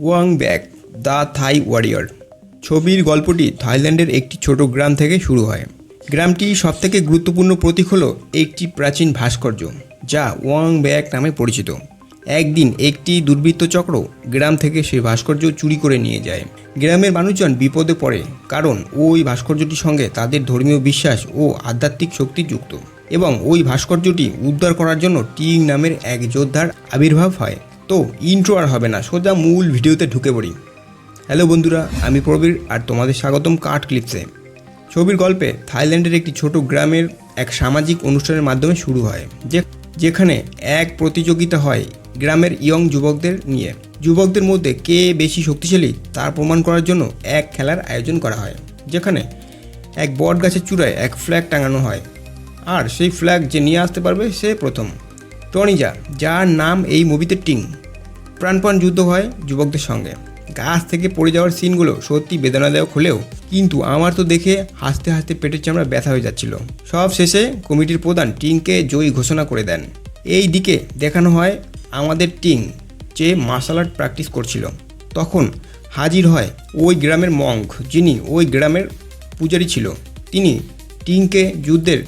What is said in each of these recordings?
Ong Bak the Thai warrior ছবির গল্পটি থাইল্যান্ডের একটি ছোট গ্রাম থেকে শুরু হয়। গ্রামটি সবথেকে গুরুত্বপূর্ণ প্রতীক হল একটি প্রাচীন ভাস্কর্য, যা ওয়াং ব্যাক নামে পরিচিত। একদিন একটি দুর্বৃত্ত চক্র গ্রাম থেকে সেই ভাস্কর্য চুরি করে নিয়ে যায়। গ্রামের মানুষজন বিপদে পড়ে, কারণ ওই ভাস্কর্যটির সঙ্গে তাদের ধর্মীয় বিশ্বাস ও আধ্যাত্মিক শক্তি যুক্ত। এবং ওই ভাস্কর্যটি উদ্ধার করার জন্য টিং নামের এক যোদ্ধার আবির্ভাব হয়। তো ইন্ট্রো আর হবে না, সোজা মূল ভিডিওতে ঢুকে পড়ি। হ্যালো বন্ধুরা, আমি প্রবীর আর তোমাদের স্বাগতম কার্ট ক্লিপসে ছবির গল্পে থাইল্যান্ডের একটি ছোট গ্রামের এক সামাজিক অনুষ্ঠানের মাধ্যমে শুরু হয়, যে যেখানে এক প্রতিযোগিতা হয় গ্রামের ইয়ং যুবকদের নিয়ে। যুবকদের মধ্যে কে বেশি শক্তিশালী তার প্রমাণ করার জন্য এক খেলার আয়োজন করা হয়, যেখানে এক বট গাছের চূড়ায় এক ফ্ল্যাগ টাঙানো হয়। আর সেই ফ্ল্যাগ যে নিয়ে আসতে পারবে সে প্রথম। টনিজা, যার নাম এই মুভিতে টিং। প্রাণপণ যুদ্ধ হয় যুবকদের সঙ্গে। গাছ থেকে পড়ে যাওয়ার সিনগুলো সত্যি বেদনাদায়ক হলেও, কিন্তু আমার তো দেখে হাসতে হাসতে পেটের চামড়া ব্যথা হয়ে যাচ্ছিল। সব শেষে কমিটির প্রধান টিংকে জয়ী ঘোষণা করে দেন। এই দিকে দেখানো হয় আমাদের টিং, যে মার্শাল আর্ট প্র্যাকটিস করছিল। তখন হাজির হয় ওই গ্রামের মঙ্ক, যিনি ওই গ্রামের পূজারী ছিল। তিনি টিংকে যুদ্ধের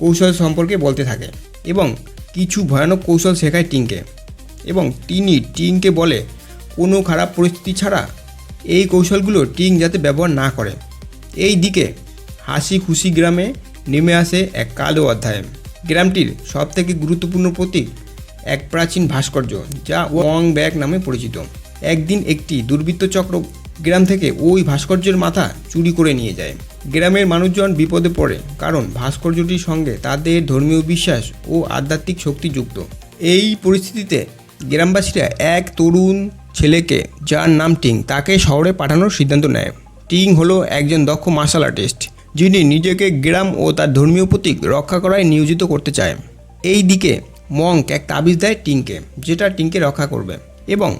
কৌশল সম্পর্কে বলতে থাকে এবং কিছু ভয়ানক কৌশল শেখায় টিংকে। এবং তিনি টিংকে বলে, কোনো খারাপ পরিস্থিতি ছাড়া এই কৌশলগুলো টিং যাতে ব্যবহার না করে। এই দিকে হাসি খুশি গ্রামে নেমে আসে এক কালো অধ্যায়। গ্রামটির সবথেকে গুরুত্বপূর্ণ প্রতীক এক প্রাচীন ভাস্কর্য, যা ওয়াং ব্যাগ নামে পরিচিত। একদিন একটি দুর্বৃত্ত চক্র গ্রাম থেকে ওই ভাস্কর্যের মাথা চুরি করে নিয়ে যায়। গ্রামের মানুষজন বিপদে পড়ে কারণ ভাস্কর্যটির সঙ্গে তাদের ধর্মীয় বিশ্বাস ও আধ্যাত্মিক শক্তি যুক্ত। এই পরিস্থিতিতে গ্রামবাসীরা এক তরুণ ছেলেকে, যার নাম টিং, তাকে শহরে পাঠানোর সিদ্ধান্ত নেয়। টিং হলো একজন দক্ষ মার্শাল আর্টিস্ট, যিনি নিজেকে গ্রাম ও তার ধর্মীয় প্রতীক রক্ষা করায় নিয়োজিত করতে চায়। এই দিকে মঙ্ক এক তাবিজ দেয় টিংকে, যেটা টিংকে রক্ষা করবে এবং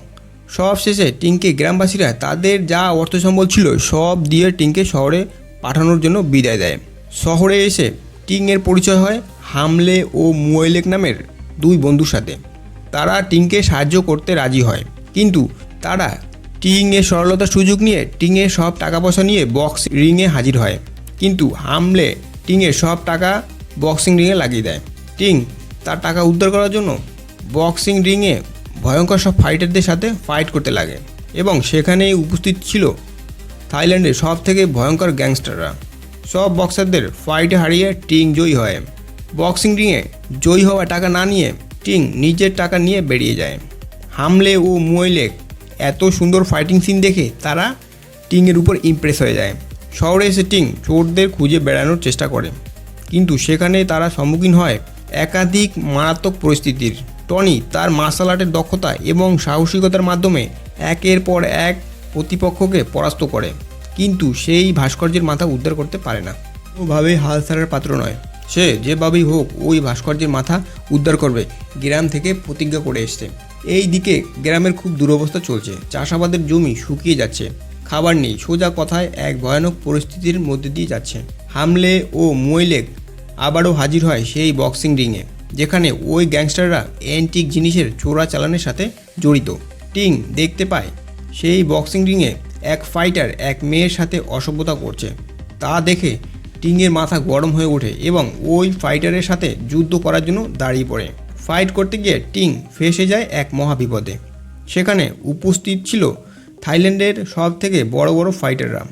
সব শেষে টিংকে গ্রামবাসীরা তাদের যা অর্থ সম্বল ছিল সব দিয়ে টিংকে শহরে পাঠানোর জন্য বিদায় দেয়। শহরে এসে টিংয়ের পরিচয় হয় হামলে ও মুয়েলেক নামের দুই বন্ধুর সাথে। তারা টিংকে সাহায্য করতে রাজি হয়। কিন্তু তারা টিংয়ের সরলতার সুযোগ নিয়ে টিংয়ের সব টাকা পয়সা নিয়ে বক্স রিংয়ে হাজির হয়। কিন্তু হামলে টিংয়ের সব টাকা বক্সিং রিংয়ে লাগিয়ে দেয়। টিং তার টাকা উদ্ধার করার জন্য বক্সিং রিংয়ে ভয়ঙ্কর সব ফাইটারদের সাথে ফাইট করতে লাগে। এবং সেখানেই উপস্থিত ছিল থাইল্যান্ডের সব থেকে ভয়ঙ্কর গ্যাংস্টাররা। সব বক্সারদের ফাইটে হারিয়ে টিং জয়ী হয়। বক্সিং রিংয়ে জয়ী হওয়া টাকা না নিয়ে টিং নিজের টাকা নিয়ে বেরিয়ে যায়। হামলে ও মুয়েলেক এত সুন্দর ফাইটিং সিন দেখে তারা টিংয়ের উপর ইমপ্রেস হয়ে যায়। শহরে এসে টিং চোরদের খুঁজে বেড়ানোর চেষ্টা করে। কিন্তু সেখানে তারা সম্মুখীন হয় একাধিক মারাত্মক পরিস্থিতির। টনি তার মার্শাল আর্টের দক্ষতা এবং সাহসিকতার মাধ্যমে একের পর এক প্রতিপক্ষকে পরাস্ত করে। কিন্তু সেই ভাস্কর্যের মাথা উদ্ধার করতে পারে না। কোনোভাবে হাল ছাড়ার পাত্র নয়। সে যেভাবেই হোক ওই ভাস্কর্যের মাথা উদ্ধার করবে, গ্রাম থেকে প্রতিজ্ঞা করে এসছে। এই দিকে গ্রামের খুব দুরবস্থা চলছে। চাষাবাদের জমি শুকিয়ে যাচ্ছে। খাবার নেই, সোজা কথায় এক ভয়ানক পরিস্থিতির মধ্যে দিয়ে যাচ্ছে। হামলে ও মৈলেক আবারও হাজির হয় সেই বক্সিং রিংয়ে। যেখানে ওই গ্যাংস্টাররা অ্যান্টিক জিনিসের চোরা চালানের সাথে জড়িত। টিং দেখতে পায়, সেই বক্সিং রিংয়ে এক ফাইটার এক মেয়ের সাথে অসভ্যতা করছে। তা দেখে টিংয়ের মাথা গরম হয়ে ওঠে এবং ওই ফাইটারের সাথে যুদ্ধ করার জন্য দাঁড়িয়ে পড়ে। ফাইট করতে গিয়ে টিং ফেসে যায় এক মহাবিপদে। সেখানে উপস্থিত ছিল থাইল্যান্ডের সব থেকে বড় বড় ফাইটাররা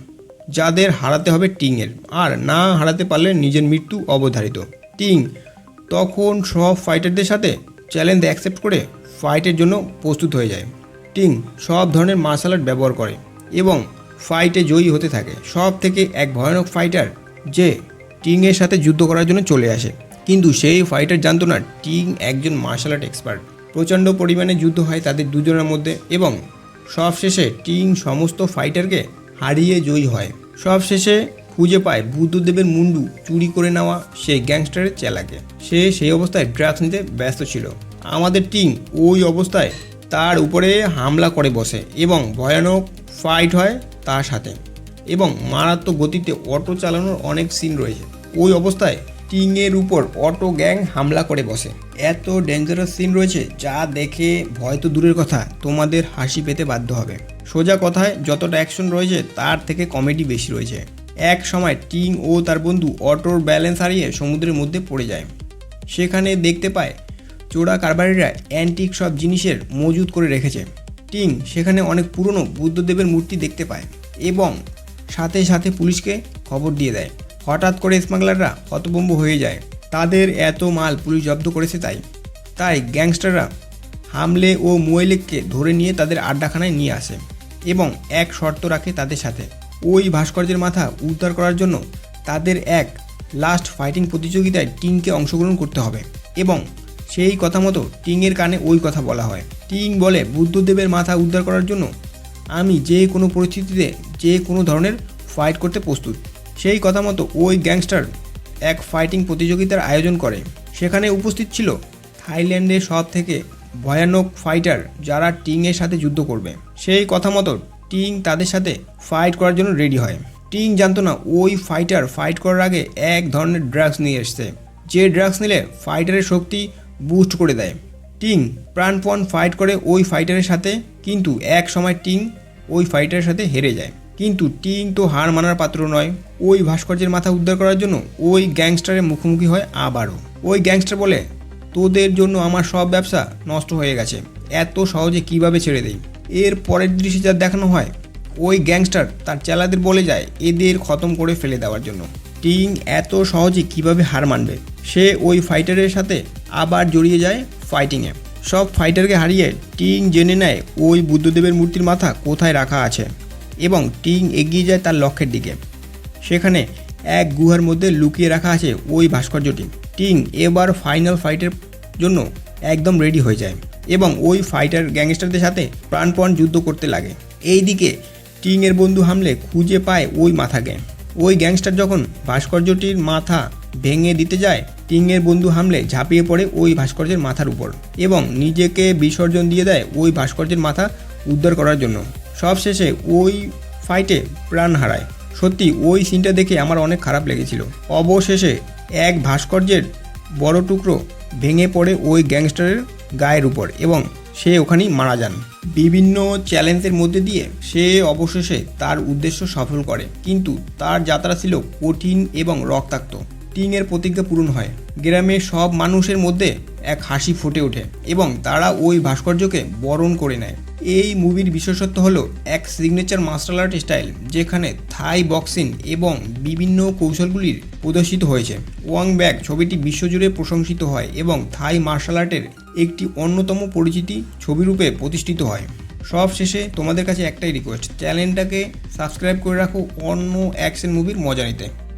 যাদের হারাতে হবে টিংয়ের, আর না হারাতে পারলে নিজের মৃত্যু অবধারিত। টিং তখন সব ফাইটারদের সাথে চ্যালেঞ্জ অ্যাকসেপ্ট করে ফাইটের জন্য প্রস্তুত হয়ে যায়। টিং সব ধরনের মার্শাল আর্ট ব্যবহার করে এবং ফাইটে জয়ী হতে থাকে। সব থেকে এক ভয়ানক ফাইটার যে টিংয়ের সাথে যুদ্ধ করার জন্য চলে আসে। কিন্তু সেই ফাইটার জানতো না টিং একজন মার্শাল আর্ট এক্সপার্ট প্রচণ্ড পরিমাণে যুদ্ধ হয় তাদের দুজনের মধ্যে এবং সবশেষে টিং সমস্ত ফাইটারকে হারিয়ে জয়ী হয়। সবশেষে খুঁজে পায় বুদ্ধদেবের মুন্ডু চুরি করে নেওয়া সেই গ্যাংস্টারের চেলাকে। সে সেই অবস্থায় ড্রাগস নিতে ব্যস্ত ছিল। আমাদের টিং ওই অবস্থায় তার উপরে হামলা করে বসে এবং ভয়ানক ফাইট হয় তার সাথে। এবং মারাত্মক গতিতে অটো চালানোর অনেক সিন রয়েছে। ওই অবস্থায় টিংয়ের উপর অটো গ্যাং হামলা করে বসে। এত ডেঞ্জারাস সিন রয়েছে যা দেখে ভয় তো দূরের কথা, তোমাদের হাসি পেতে বাধ্য হবে। সোজা কথায় যতটা অ্যাকশন রয়েছে তার থেকে কমেডি বেশি রয়েছে। এক সময় টিং ও তার বন্ধু অটোর ব্যালেন্স হারিয়ে সমুদ্রের মধ্যে পড়ে যায়। সেখানে দেখতে পায়, চোরা কারবারিরা অ্যান্টিক সব জিনিসের মজুত করে রেখেছে। টিং সেখানে অনেক পুরনো বুদ্ধদেবের মূর্তি দেখতে পায় এবং সাথে সাথে পুলিশকে খবর দিয়ে দেয়। হঠাৎ করে স্মাগলাররা হতভম্ব হয়ে যায়। তাদের এত মাল পুলিশ জব্দ করেছে তাই। তাই গ্যাংস্টাররা হামলে ও মোয়েলেককে ধরে নিয়ে তাদের আড্ডাখানায় নিয়ে আসে এবং এক শর্ত রাখে তাদের সাথে। ওই ভাস্কর্যের মাথা উদ্ধার করার জন্য তাদের এক লাস্ট ফাইটিং প্রতিযোগিতায় টিংকে অংশগ্রহণ করতে হবে এবং সেই কথা মতো টিংয়ের কানে ওই কথা বলা হয়। টিং বলে বুদ্ধদেবের মাথা উদ্ধার করার জন্য আমি যে কোনো পরিস্থিতিতে যে কোনো ধরনের ফাইট করতে প্রস্তুত। সেই কথা মতো ওই গ্যাংস্টার এক ফাইটিং প্রতিযোগিতার আয়োজন করে। সেখানে উপস্থিত ছিল থাইল্যান্ডের সব থেকে ভয়ানক ফাইটার যারা টিংয়ের সাথে যুদ্ধ করবে। সেই কথা মতো টিং তাদের সাথে ফাইট করার জন্য রেডি হয়। টিং জানতো না ওই ফাইটার ফাইট করার আগে এক ধরনের ড্রাগস নিয়ে এসছে। যে ড্রাগস নিলে ফাইটারের শক্তি বুস্ট করে দেয়। টিং প্রাণপণ ফাইট করে ওই ফাইটারের সাথে, কিন্তু এক সময় টিং ওই ফাইটারের সাথে হেরে যায়। কিন্তু টিং তো হার মানার পাত্র নয়। ওই ভাস্কর্যের মাথা উদ্ধার করার জন্য ওই গ্যাংস্টারের মুখোমুখি হয় আবারও। ওই গ্যাংস্টার বলে, তোদের জন্য আমার সব ব্যবসা নষ্ট হয়ে গেছে। এত সহজে কীভাবে ছেড়ে দেই? এর পরের দৃশ্যে যা দেখানো হয়, ওই গ্যাংস্টার তার চেলাদের বলে যায়, এদের খতম করে ফেলে দেওয়ার জন্য। টিং এত সহজে কীভাবে হার মানবে? সে ওই ফাইটারের সাথে আবার জড়িয়ে যায় ফাইটিংয়ে। সব ফাইটারকে হারিয়ে টিং জেনে নেয় ওই বুদ্ধদেবের মূর্তির মাথা কোথায় রাখা আছে এবং টিং এগিয়ে যায় তার লক্ষ্যের দিকে। সেখানে এক গুহার মধ্যে লুকিয়ে রাখা আছে ওই ভাস্কর্যটি। টিং এবার ফাইনাল ফাইটের জন্য একদম রেডি হয়ে যায়। এবং ওই ফাইটার গ্যাংস্টারদের সাথে প্রাণপণ যুদ্ধ করতে লাগে। এইদিকে টিং এর বন্ধু হামলে খুঁজে পায় ওই মাথাকে। ওই গ্যাংস্টার যখন ভাস্কর্যটির মাথা ভেঙে দিতে যায়, টিংয়ের বন্ধু হামলে ঝাঁপিয়ে পড়ে ওই ভাস্কর্যের মাথার উপর এবং নিজেকে বিসর্জন দিয়ে দেয় ওই ভাস্কর্যের মাথা উদ্ধার করার জন্য। সবশেষে ওই ফাইটে প্রাণ হারায়। সত্যি, ওই সিনটা দেখে আমার অনেক খারাপ লেগেছিল। অবশেষে এক ভাস্কর্যের বড় টুকরো ভেঙে পড়ে ওই গ্যাংস্টারের গায়ের উপর এবং সে ওখানেই মারা যান। বিভিন্ন চ্যালেঞ্জের মধ্যে দিয়ে সে অবশেষে তার উদ্দেশ্য সফল করে। কিন্তু তার যাত্রা ছিল কঠিন এবং রক্তাক্ত। টিংয়ের প্রতিজ্ঞা পূরণ হয়। গ্রামের সব মানুষের মধ্যে এক হাসি ফুটে ওঠে এবং তারা ওই ভাস্কর্যকে বরণ করে নেয়। এই মুভির বিশেষত্ব হলো এক সিগনেচার মার্শাল আর্ট স্টাইল যেখানে থাই বক্সিং এবং বিভিন্ন কৌশলগুলির প্রদর্শিত হয়েছে। ওয়াং ব্যাগ ছবিটি বিশ্বজুড়ে প্রশংসিত হয় এবং থাই মার্শাল আর্টের একটি অন্যতম পরিচিতি ছবিরূপে প্রতিষ্ঠিত হয়। সব শেষে তোমাদের কাছে একটাই রিকোয়েস্ট চ্যানেলটাকে সাবস্ক্রাইব করে রাখো অন্য অ্যাকশন মুভির মজা নিতে।